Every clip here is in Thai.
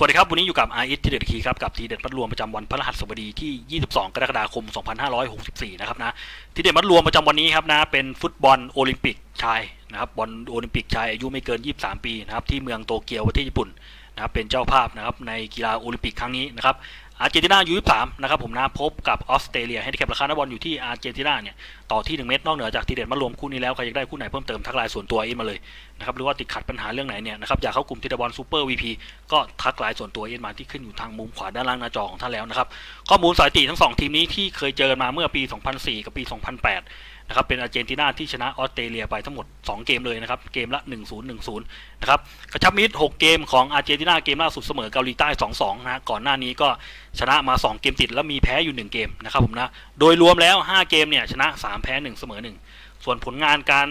สวัสดีครับ วันนี้อยู่กับไอ t ทีเด็ดคีครับกับทีเด็ดมัดรวมประจำวันพฤหัสบดีที่ 22 กรกฎาคม 2564 นะครับนะทีเด็ดมัดรวมประจำวันนี้ครับนะเป็นฟุตบอลโอลิมปิกชายนะครับบอลโอลิมปิกชายอายุไม่เกิน 23 ปีนะครับที่เมืองโตเกียวประเทศญี่ปุ่นนะครับเป็นเจ้าภาพนะครับในกีฬาโอลิมปิกครั้งนี้นะครับ อาร์เจนตินายู23นะครับผมนะพบกับออสเตรเลียให้แคปราคานักบอลอยู่ที่อาร์เจนตินาเนี่ยต่อที่1เม็ดนอกเหนือจากทีเด็ดมารวมคู่นี้แล้วใครอยากได้คู่ไหนเพิ่มเติมทักไลน์ส่วนตัวเอ็นมาเลยนะครับหรือว่าติดขัดปัญหาเรื่องไหนเนี่ยนะครับอยากเข้ากลุ่มทีเด็ดบอลซูเปอร์วีพีก็ทักไลน์ส่วนตัวเอ็นมาที่ขึ้นอยู่ทางมุมขวาด้านล่างหน้าจอของท่านแล้วนะครับข้อมูลสถิติทั้งสองทีมนี้ที่เคยเจอกันมาเมื่อปี 2004 กับปี 2008 นะครับเป็นอาร์เจนตินาที่ชนะออสเตรเลียไปทั้งหมด 2 เกมเลยนะครับ เกมละ 1-0 1-0 นะครับกระชับมิตร6เกมของอาร์เจนตินาเกมล่าสุดเสมอเกาหลีใต้ 2-2 นะฮะก่อนหน้านี้ก็ชนะมา 2 เกมติดแล้วมีแพ้อยู่ 1 เกมนะครับผมนะโดยรวมแล้ว 5 เกมเนี่ยชนะ 3 แพ้ 1 เสมอ 1ส่วนผลงานการ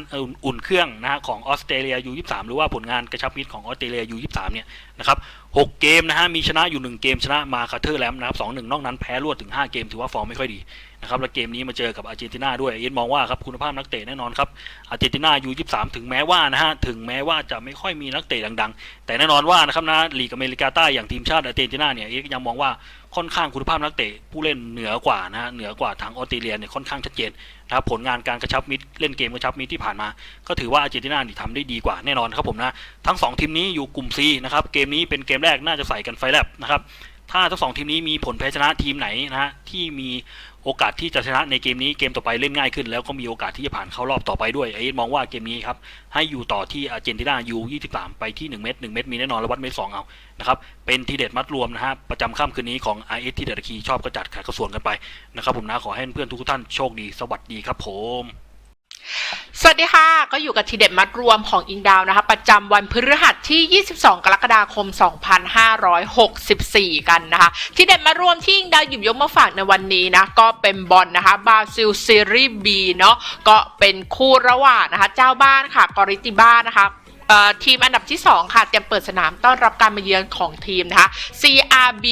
อุ่นเครื่องนะฮะของออสเตรเลียยู23หรือว่าผลงานกระชับมิตรของออสเตรเลียยู23เนี่ยนะครับ6เกมนะฮะมีชนะอยู่ 1 เกมชนะมาคาเทอร์แลมนะครับ2-1นอกนั้นแพ้รวดถึง 5 เกมถือว่าฟอร์มไม่ค่อยดี นะครับและเกมนี้มาเจอกับอาร์เจนตินาด้วยเอ็นมองว่าครับคุณภาพนักเตะแน่นอนครับอาร์เจนตินายู23ถึงแม้ว่านะฮะถึงแม้ว่าจะไม่ค่อยมีนักเตะดังๆ แต่แน่นอนว่านะครับนะลีกอเมริกาใต้อย่างทีมชาติอาร์เจนตินาเนี่ยเอ็นยังมองว่าค่อนข้างคุณภาพนักเตะผู้เล่นเหนือกว่านะฮะเหนือกว่าทางออสเตรเลียเนี่ยค่อนข้างชัดเจนนะครับผลงานการกระชับมิตรเล่นเกมกระชับมิตรที่ผ่านมา ก็ถือว่าอาร์เจนตินานี่ทำได้ดีกว่าแน่นอนครับผมนะทั้งสองทีมนี้อยู่กลุ่ม C นะครับเกมนี้เป็นเกมแรกน่าจะใส่กันไฟแลบนะครับ ถ้าทั้งสองทีมนี้มีผลแพ้ชนะทีมไหนนะฮะที่มีโอกาสที่จะชนะในเกมนี้เกมต่อไปเล่นง่ายขึ้น แล้วก็มีโอกาสที่จะผ่านเข้ารอบต่อไปด้วยไอ้มองว่าเกมนี้ครับให้อยู่ต่อที่อาร์เจนตินายู23 ไปที่ 1 เม็ด1เม็ดมีแน่นอนแล้ววัดเม็ด2เอานะครับเป็นทีเด็ดมัดรวมนะฮะประจำค่ำคืนนี้ของ i อ t ที่เด็ดคีชอบก็จัดขัดกระส่วนกันไปนะครับผมนะขอให้เพื่อนทุกท่านโชคดีสวัสดีครับผม สวัสดีค่ะ ก็อยู่กับทีเด็ดมัดรวมของอิงดาวนะคะ ประจำวันพฤหัสที่ 22 กรกฎาคม 2564 กันนะคะ ทีเด็ดมัดรวมที่อิงดาวหยิบยกมาฝากในวันนี้นะ ก็เป็นบอลนะคะบราซิลซีรีส์ B เนาะก็เป็นคู่ระหว่างนะคะ เจ้าบ้านค่ะ กอริติบ้านะคะทีมอันดับที่ 2 ค่ะ เตรียมเปิดสนามต้อนรับการมาเยือนของทีมนะคะ CRB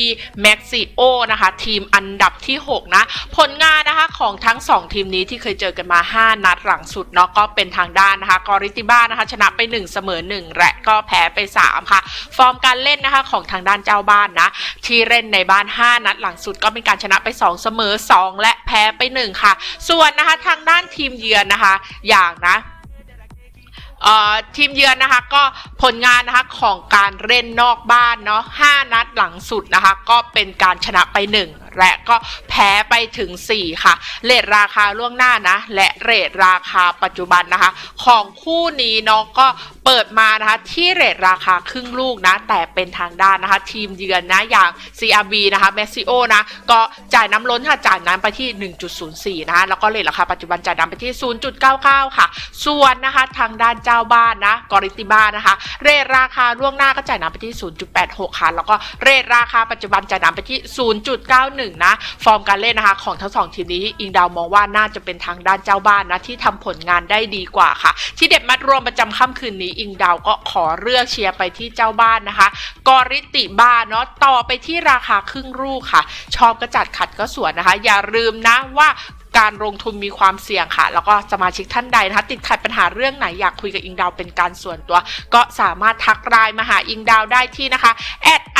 Maxio นะคะ ทีมอันดับที่ 6 นะ ผลงาน ของทั้ง 2 ทีมนี้ที่เคยเจอกันมา 5 นัดหลังสุดเนาะก็เป็นทางด้านนะคะกอริติบ้านะคะชนะไป 1 เสมอ 1 และก็แพ้ไป 3 ค่ะ ฟอร์มการเล่นนะคะของทางด้านเจ้าบ้านนะที่เล่นในบ้าน 5 นัดหลังสุดก็เป็นการชนะไป 2 เสมอ 2 และแพ้ไป 1 ค่ะ ส่วนนะคะทางด้านทีมเยือนนะคะ อย่างนะเอ่อทีมเยือนนะคะก็ผลงานนะคะของการเล่นนอกบ้านเนาะ5นัดหลังสุดนะคะก็เป็นการชนะไป 1 และก็แพ้ไปถึง 4 ค่ะเรทราคาล่วงหน้านะ และเรทราคาปัจจุบันนะคะ ของคู่นี้เนาะก็เปิดมานะคะที่เรทราคาครึ่งลูกนะ แต่เป็นทางด้านนะคะ ทีมเยือนนะอย่าง CRB นะคะเมซิโอนะ ก็จ่ายน้ำล้นค่ะจ่ายน้ำไปที่ 1.04 นะคะแล้วก็เรทราคาปัจจุบันจ่ายน้ำไปที่ 0.99 ค่ะ ส่วนนะคะทางด้านเจ้าบ้านนะกอริติบ้านนะคะ เรทราคาล่วงหน้าก็จ่ายน้ำไปที่ 0.86 ค่ะ แล้วก็เรทราคาปัจจุบันจ่ายน้ำไปที่ 0.91นะฟอร์มการเล่นนะคะของทั้งสองทีมนี้อิงดาวมองว่าน่าจะเป็นทางด้านเจ้าบ้านนะที่ทำผลงานได้ดีกว่าค่ะ ที่เด็ดมัดรวมประจำค่ำคืนนี้อิงดาวก็ขอเลือกเชียร์ไปที่เจ้าบ้านนะคะกอริติบ้านเนาะต่อไปที่ราคาครึ่งลูกค่ะ ชอบกระจัดขัดก็สวนนะคะ อย่าลืมนะว่าการลงทุนมีความเสี่ยงค่ะ แล้วก็สมาชิกท่านใดนะคะติดขัดปัญหาเรื่องไหนอยากคุยกับอิงดาวเป็นการส่วนตัว ก็สามารถทักไลน์มาหาอิงดาวได้ที่นะคะ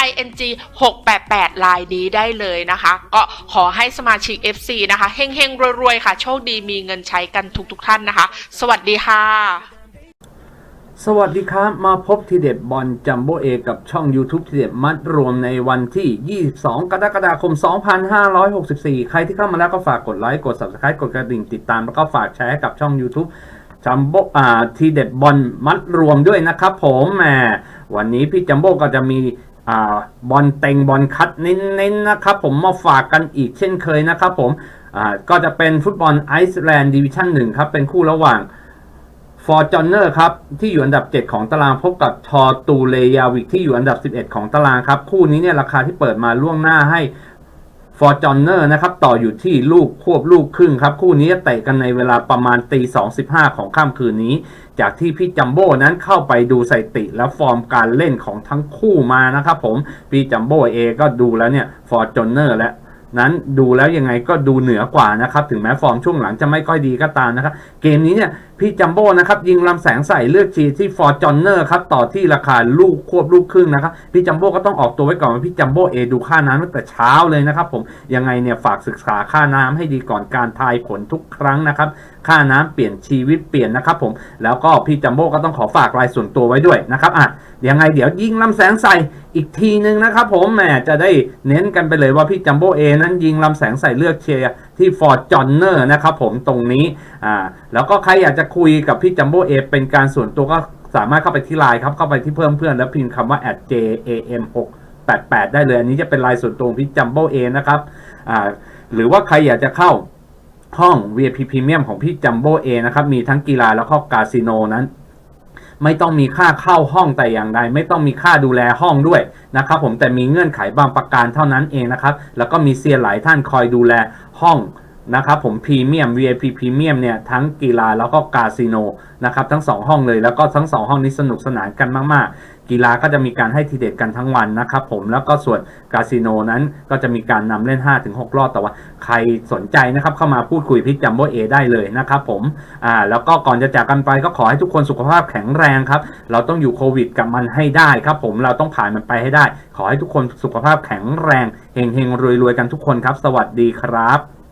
@ing 688ลน์นี้ได้เลยนะคะ ก็ขอให้สมาชิก FC นะคะเฮงๆรวยๆค่ะ โชคดีมีเงินใช้กันทุกๆท่านนะคะ สวัสดีค่ะ สวัสดีครับ มาพบทีเด็ดบอลจัมโบเอกับช่อง YouTube ทีเด็ดมัดรวมในวันที่ 22 กรกฎาคม 2564 ใครที่เข้ามาแล้วก็ฝากกดไลค์ กด Subscribe กดกระดิ่งติดตามแล้วก็ฝากแชร์ให้กับช่อง YouTube จัมโบอ่าทีเด็ดบอลมัดรวมด้วยนะครับผมแหมวันนี้พี่จัมโบก็จะมี อ่าบอลเต็งบอลคัดเน้นๆนะครับผมมาฝากกันอีกเช่นเคยนะครับผมอ่าก็จะเป็นฟุตบอลไอซ์แลนด์ดิวิชั่น1ครับ เป็นคู่ระหว่างฟอร์จอนเนอร์ครับ ที่อยู่อันดับ 7 ของตารางพบกับทอตูเลยาวิกที่อยู่อันดับ 11 ของตารางครับ คู่นี้เนี่ยราคาที่เปิดมาล่วงหน้าให้ ฟอร์จอนเนอร์นะครับต่ออยู่ที่ลูกควบลูกครึ่งครับ คู่นี้เตะกันในเวลาประมาณตี2.15ของค่ำคืนนี้ จากที่พี่จัมโบ้นั้นเข้าไปดูสถิติและฟอร์มการเล่นของทั้งคู่มานะครับผมพี่จัมโบ้เอก็ดูแล้วเนี่ยฟอร์จอนเนอร์และนั้นดูแล้วยังไงก็ดูเหนือกว่านะครับ ถึงแม้ฟอร์มช่วงหลังจะไม่ค่อยดีก็ตามนะครับ เกมนี้เนี่ยพี่จัมโบ้นะครับยิงลำแสงใส่เลือกชีที่ฟอร์จอนเนอร์ครับต่อที่ราคาลูกควบลูกครึ่งนะครับพี่จัมโบ้ก็ต้องออกตัวไว้ก่อนว่าพี่จัมโบ้เอดูค่าน้ำตั้งแต่เช้าเลยนะครับผมยังไงเนี่ยฝากศึกษาค่าน้ำให้ดีก่อนการทายผลทุกครั้งนะครับค่าน้ำเปลี่ยนชีวิตเปลี่ยนนะครับผมแล้วก็พี่จัมโบ้ก็ต้องขอฝากรายส่วนตัวไว้ด้วยนะครับอะยังไงเดี๋ยวยิงลำแสงใส่อีกทีนึงนะครับผมแหมจะได้เน้นกันไปเลยว่าพี่จัมโบ้เอนั้นยิงลำแสงใส่เลือกเชียร์ ที่ฟอร์จอนเนอร์นะครับผมตรงนี้อ่าแล้วก็ใครอยากจะคุยกับพี่จัมโบ้เอเป็นการส่วนตัวก็สามารถเข้าไปที่ไลน์ครับ เข้าไปที่เพิ่มเพื่อนแล้วพิมพ์คำว่า @jam 6 88ได้เลย อันนี้จะเป็นไลน์ส่วนตัวพี่จัมโบ้เอนะครับอ่าหรือว่าใครอยากจะเข้าห้อง VIP Premium ของพี่จัมโบ้เอนะครับ มีทั้งกีฬาแล้วก็คาสิโนนั้น ไม่ต้องมีค่าเข้าห้องแต่อย่างใด ไม่ต้องมีค่าดูแลห้องด้วยนะครับผมแต่มีเงื่อนไขบางประการเท่านั้นเองนะครับ แล้วก็มีเซียนหลายท่านคอยดูแลห้อง นะครับผมพรีเมียม VIP พรีเมียมเนี่ยทั้งกีฬาแล้วก็คาสิโนนะครับทั้งสองห้องเลยแล้วก็ทั้งสองห้องนี้สนุกสนานกันมากๆ กีฬาก็จะมีการให้ทีเด็ดกันทั้งวันนะครับผมแล้วก็ส่วนคาสิโนนั้นก็จะมีการนำเล่น 5-6 รอบแต่ว่าใครสนใจนะครับเข้ามาพูดคุยพี่จัมโบเอได้เลยนะครับผมอ่าแล้วก็ก่อนจะจากกันไปก็ขอให้ทุกคนสุขภาพแข็งแรงครับเราต้องอยู่โควิดกับมันให้ได้ครับผมเราต้องผ่านมันไปให้ได้ ขอให้ทุกคนสุขภาพแข็งแรงเฮงเฮงรวยรวยๆกันทุกคนครับ สวัสดีครับ